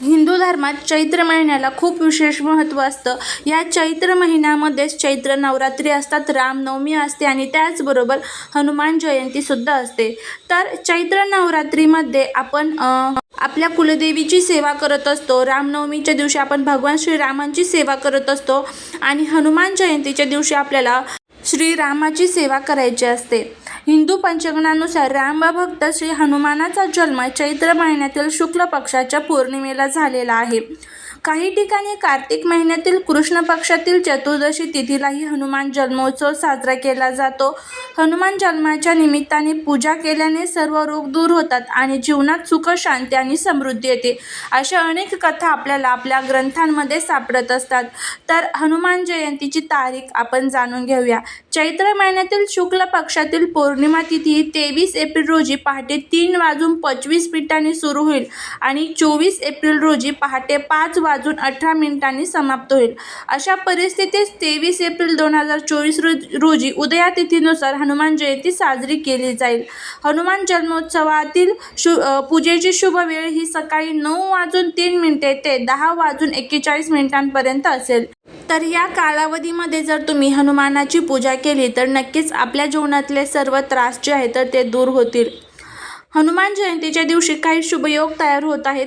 हिंदू धर्मात चैत्र महिन्याला खूप विशेष महत्त्व असतं. या चैत्र महिन्यामध्येच चैत्र नवरात्री असतात रामनवमी असते आणि त्याचबरोबर हनुमान जयंतीसुद्धा असते. तर चैत्र नवरात्रीमध्ये आपण आपल्या कुलदेवीची सेवा करत असतो. रामनवमीच्या दिवशी आपण भगवान श्रीरामांची सेवा करत असतो आणि हनुमान जयंतीच्या दिवशी आपल्याला श्रीरामाची सेवा करायची असते. हिंदू पंचांगानुसार रामभक्त श्री हनुमानाचा जन्म चैत्र महिन्यातील शुक्ल पक्षाच्या पौर्णिमेला झालेला आहे. काही ठिकाणी कार्तिक महिन्यातील कृष्ण पक्षातील चतुर्दशी तिथीलाही हनुमान जन्मोत्सव साजरा केला जातो. हनुमान जन्माच्या निमित्ताने पूजा केल्याने सर्व रोग दूर होतात आणि जीवनात सुख शांती आणि समृद्धी येते. अशा अनेक कथा आपल्याला आपल्या ग्रंथांमध्ये सापडत असतात. तर हनुमान जयंतीची तारीख आपण जाणून घेऊया. चैत्र महिन्यातील शुक्ल पक्षातील पौर्णिमा तिथी तेवीस एप्रिल रोजी पहाटे तीन वाजून पंचवीस मिनिटांनी सुरू होईल आणि चोवीस एप्रिल रोजी पहाटे पाच वाजून अठरा मिनिटांनी समाप्त होईल. अशा परिस्थितीत तेवीस एप्रिल दोन हजार चोवीस रोज रोजी उदया तिथीनुसार हनुमान जयंती साजरी केली जाईल. हनुमान जन्मोत्सवातील शु पूजेची शुभ वेळ ही सकाळी नऊ वाजून तीन मिनिटे ते दहा वाजून एक्केचाळीस मिनिटांपर्यंत असेल. तर या कालावधीमध्ये जर तुम्ही हनुमानाची पूजा केली तर नक्कीच आपल्या जीवनातले सर्व त्रास जे आहेत तर ते दूर होतील. हनुमान जयंतीच्या दिवशी काही शुभयोग तयार होत आहेत.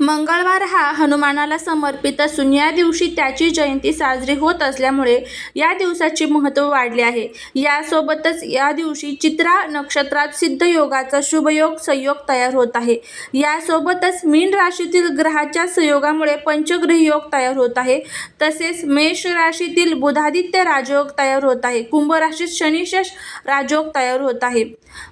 मंगळवार हा हनुमानाला समर्पित असून या दिवशी त्याची जयंती साजरी होत असल्यामुळे या दिवसाचे महत्त्व वाढले आहे. यासोबतच या दिवशी चित्रा नक्षत्रात सिद्ध योगाचा शुभयोग संयोग तयार होत आहे. यासोबतच मीन राशीतील ग्रहाच्या संयोगामुळे पंचग्रह योग तयार होत आहे. तसेच मेष राशीतील बुधादित्य राजयोग तयार होत आहे. कुंभ राशीत शनिशेष राजयोग तयार होत आहे.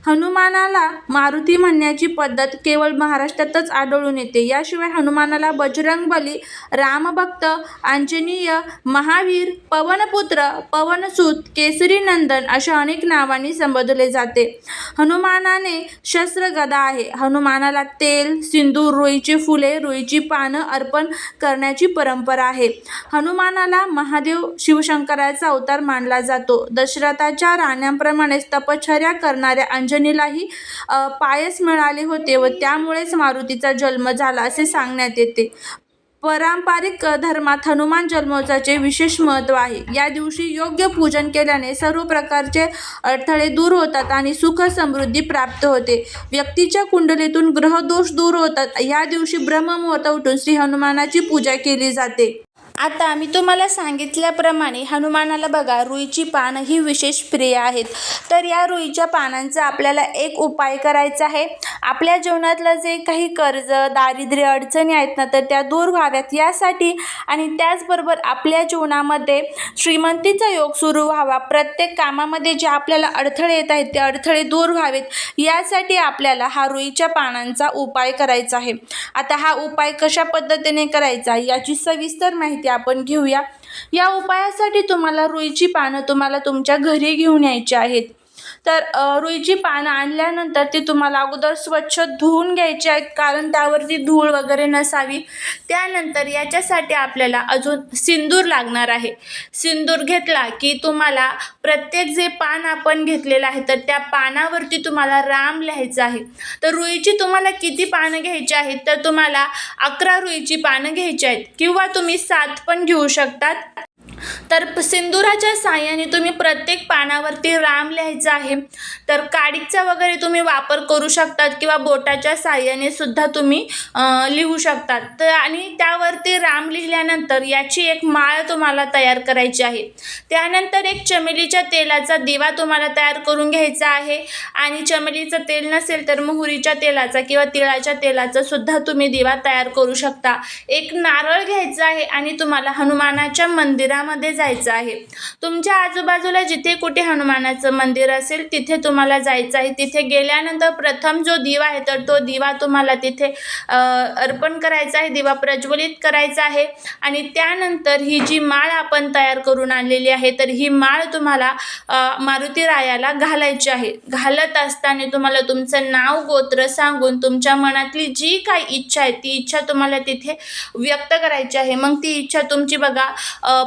हनुमानाला मारुती म्हणण्याची पद्धत केवळ महाराष्ट्रातच आढळून येते. या याशिवाय हनुमानाला बजरंगबली रामभक्त आंजनेय महावीर पवनपुत्र पवनसूत केसरी नंदन अशा अनेक नावांनी संबोधले जाते. हनुमानाने शस्त्र गदा आहे. हनुमानाला तेल सिंदूर रुईची फुले रुईची पानं अर्पण करण्याची परंपरा आहे. हनुमानाला महादेव शिवशंकराचा अवतार मानला जातो. दशरथाच्या राण्यांप्रमाणेच तपश्चर्या करणाऱ्या अंजनीलाही पायस मिळाले होते व त्यामुळेच मारुतीचा जन्म झाला असे सांगण्यात येते. पारंपरिक धर्मात हनुमान जन्मोत्सवाचे विशेष महत्त्व आहे. या दिवशी योग्य पूजन केल्याने सर्व प्रकारचे अडथळे दूर होतात आणि सुख समृद्धी प्राप्त होते. व्यक्तीच्या कुंडलीतून ग्रहदोष दूर होतात. या दिवशी ब्रह्ममुहूर्त उठून श्री हनुमानाची पूजा केली जाते. आता मी तुम्हाला सांगितल्याप्रमाणे हनुमानाला बघा रुईची पानं ही विशेष प्रिय आहेत. तर या रुईच्या पानांचा आपल्याला एक उपाय करायचा आहे. आपल्या जीवनातलं जे काही कर्ज दारिद्र्य अडचणी आहेत ना तर त्या दूर व्हाव्यात यासाठी आणि त्याचबरोबर आपल्या जीवनामध्ये श्रीमंतीचा योग सुरू व्हावा. प्रत्येक कामामध्ये जे आपल्याला अडथळे येत आहेत ते अडथळे दूर व्हावेत. यासाठी आपल्याला हा रुईच्या पानांचा उपाय करायचा आहे. आता हा उपाय कशा पद्धतीने करायचा? याची सविस्तर माहिती आपण घेऊया. या उपायासाठी तुम्हाला रुईची पानं तुम्हाला तुमच्या घरी घेऊन यायची आहेत. तर रुईची पानं आणल्यानंतर ती तुम्हाला अगोदर स्वच्छ धुवून घ्यायची आहेत कारण त्यावरती धूळ वगैरे नसावी. त्यानंतर याच्यासाठी आपल्याला अजून सिंदूर लागणार आहे. सिंदूर घेतला की तुम्हाला प्रत्येक जे पान आपण घेतलेलं आहे तर त्या पानावरती तुम्हाला राम लिहायचं आहे. तर रुईची तुम्हाला किती पानं घ्यायची आहेत तर तुम्हाला अकरा रुईची पानं घ्यायची आहेत किंवा तुम्ही सात पण घेऊ शकतात. तर सिंदुराच्या साह्याने तुम्ही प्रत्येक पानावरती राम लिहायचं आहे. तर काडीचा वगैरे तुम्ही वापर करू शकतात किंवा बोटाच्या साह्याने सुद्धा तुम्ही लिहू शकतात. तर आणि त्यावरती राम लिहिल्यानंतर याची एक माळ तुम्हाला तयार करायची आहे. त्यानंतर एक चमेलीच्या तेलाचा दिवा तुम्हाला तयार करून घ्यायचा आहे. आणि चमेलीचं तेल नसेल तर मोहरीच्या तेलाचा किंवा तिळाच्या तेलाचा सुद्धा तुम्ही दिवा तयार करू शकता. एक नारळ घ्यायचा आहे आणि तुम्हाला हनुमानाच्या मंदिरामध्ये मंदिरामध्ये जायचं आहे. तुमच्या आजूबाजूला जिथे कुठे हनुमानाचं मंदिर असेल तिथे तुम्हाला जायचं आहे. तिथे गेल्यानंतर प्रथम जो दिवा आहे तर तो दिवा तुम्हाला तिथे अर्पण करायचा आहे दिवा प्रज्वलित करायचा आहे. आणि त्यानंतर ही जी माळ आपण तयार करून आणलेली आहे तर ही माळ तुम्हाला मारुती रायाला घालायची आहे. घालत असताना तुम्हाला तुमचं नाव गोत्र सांगून तुमच्या मनातली जी काही इच्छा आहे ती इच्छा तुम्हाला तिथे व्यक्त करायची आहे. मग ती इच्छा तुमची बघा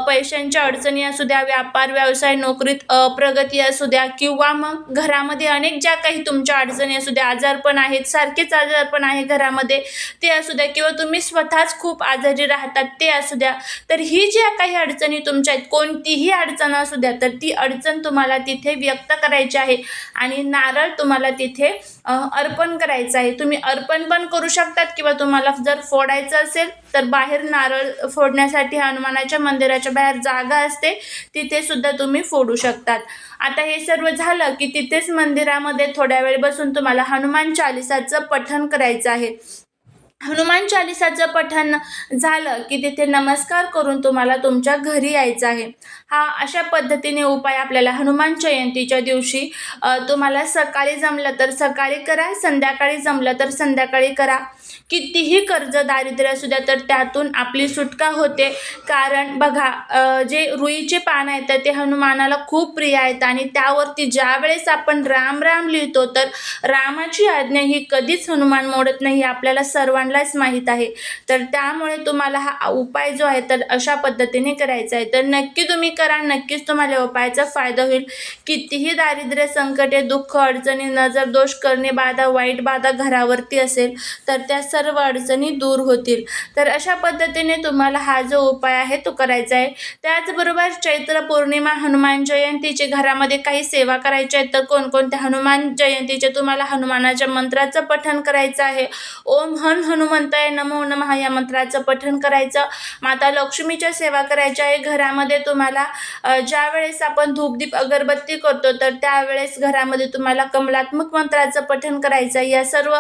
पैसे पैशांच्या अडचणी असू द्या व्यापार व्यवसाय नोकरीत प्रगती असू द्या किंवा मग घरामध्ये अनेक ज्या काही तुमच्या अडचणी असू द्या आजार पण आहेत सारखेच आजार पण आहे घरामध्ये ते असू द्या किंवा तुम्ही स्वतःच खूप आजारी राहतात ते असू द्या. तर ही ज्या काही अडचणी तुमच्या आहेत कोणतीही अडचण असू द्या तर ती अडचण तुम्हाला तिथे व्यक्त करायची आहे आणि नारळ तुम्हाला तिथे अर्पण करायचं आहे. तुम्ही अर्पण पण करू शकतात किंवा तुम्हाला जर फोडायचं असेल तर बाहेर नारळ फोडण्यासाठी हनुमानाच्या मंदिराच्या बाहेर जागा असते तिथे सुद्धा तुम्ही फोडू शकतात. आता हे सर्व झालं की तिथेच मंदिरामध्ये थोड्या वेळ बसून तुम्हाला हनुमान चालिसाचं पठण करायचं आहे. हनुमान चालिसाचं पठण झालं की तिथे नमस्कार करून तुम्हाला तुमच्या घरी यायचं आहे. हा अशा पद्धतीने उपाय आपल्याला हनुमान जयंतीच्या दिवशी तुम्हाला सकाळी जमलं तर सकाळी करा संध्याकाळी जमलं तर संध्याकाळी करा. कितीही कर्ज दारिद्र्य असू द्या तर त्यातून आपली सुटका होते. कारण बघा जे रुईचे पानं आहेत तर ते हनुमानाला खूप प्रिय आहेत आणि त्यावरती ज्यावेळेस आपण राम राम लिहितो तर रामाची आज्ञा ही कधीच हनुमान मोडत नाही. आपल्याला सर्वांना सर्वांनाच माहीत आहे. तर त्यामुळे तुम्हाला हा उपाय जो आहे तर अशा पद्धतीने करायचा आहे. तर नक्की तुम्ही करा नक्कीच तुम्हाला उपायाचा फायदा होईल. कितीही दारिद्र्य संकटे दुःख अडचणी नजर दोष करणे बाधा वाईट बाधा घरावरती असेल तर त्या सर्व अडचणी दूर होतील. तर अशा पद्धतीने तुम्हाला हा जो उपाय आहे तो करायचा आहे. त्याचबरोबर चैत्र पौर्णिमा हनुमान जयंतीचे घरामध्ये काही सेवा करायच्या आहेत तर कोणकोणत्या हनुमान जयंतीचे तुम्हाला हनुमानाच्या मंत्राचं पठण करायचं आहे. ओम हन हनुमंताय नमो नमः या मंत्राचं पठण करायचं. माता लक्ष्मीच्या सेवा करायच्या आहे. घरामध्ये तुम्हाला ज्या वेळेस आपण धूपदीप अगरबत्ती करतो तर त्यावेळेस घरामध्ये तुम्हाला कमलात्मक मंत्राचं पठण करायचं आहे. या सर्व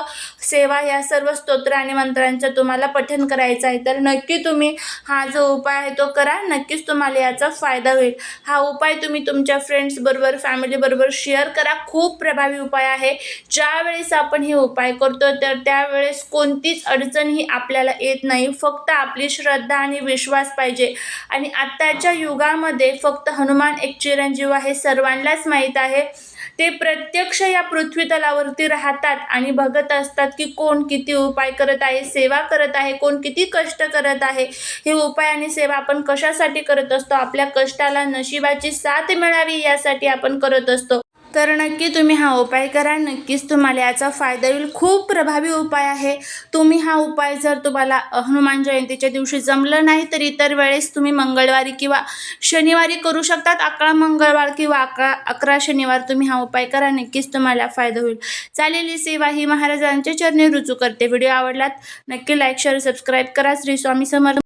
सेवा या सर्व स्तोत्र आणि मंत्रांचं तुम्हाला पठण करायचं आहे. तर नक्की तुम्ही हा जो उपाय आहे तो करा. नक्कीच तुम्हाला याचा फायदा होईल. हा उपाय तुम्ही तुमच्या फ्रेंड्सबरोबर फॅमिलीबरोबर शेअर करा. खूप प्रभावी उपाय आहे. ज्या वेळेस आपण हे उपाय करतो तर त्यावेळेस कोणतीच अडचण ही आपल्याला येत नाही. फक्त आपली श्रद्धा आणि विश्वास पाहिजे. आणि आत्ताच्या युगामध्ये फक्त हनुमान एक चिरंजीव आहे. सर्वांनाच माहीत आहे. ते प्रत्यक्ष या पृथ्वी तलावरती राहतात आणि बघत असतात की कोण किती उपाय करत आहे सेवा करत आहे कोण किती कष्ट करत आहे. हे उपाय आणि सेवा आपण कशासाठी करत असतो? आपल्या कष्टाला नशिबाची साथ मिळावी यासाठी आपण करत असतो. तर नक्की तुम्ही हा उपाय करा. नक्कीच तुम्हाला याचा फायदा होईल. खूप प्रभावी उपाय आहे. तुम्ही हा उपाय जर तुम्हाला हनुमान जयंतीच्या दिवशी जमलं नाही तर इतर वेळेस तुम्ही मंगळवारी किंवा शनिवारी करू शकतात. अकरा मंगळवार किंवा अकरा अकरा शनिवार तुम्ही हा उपाय करा. नक्कीच तुम्हाला फायदा होईल. चालेली सेवा ही महाराजांच्या चरणी रुजू करते. व्हिडिओ आवडलात नक्की लाईक शेअर सबस्क्राईब करा. श्री स्वामी समर्थ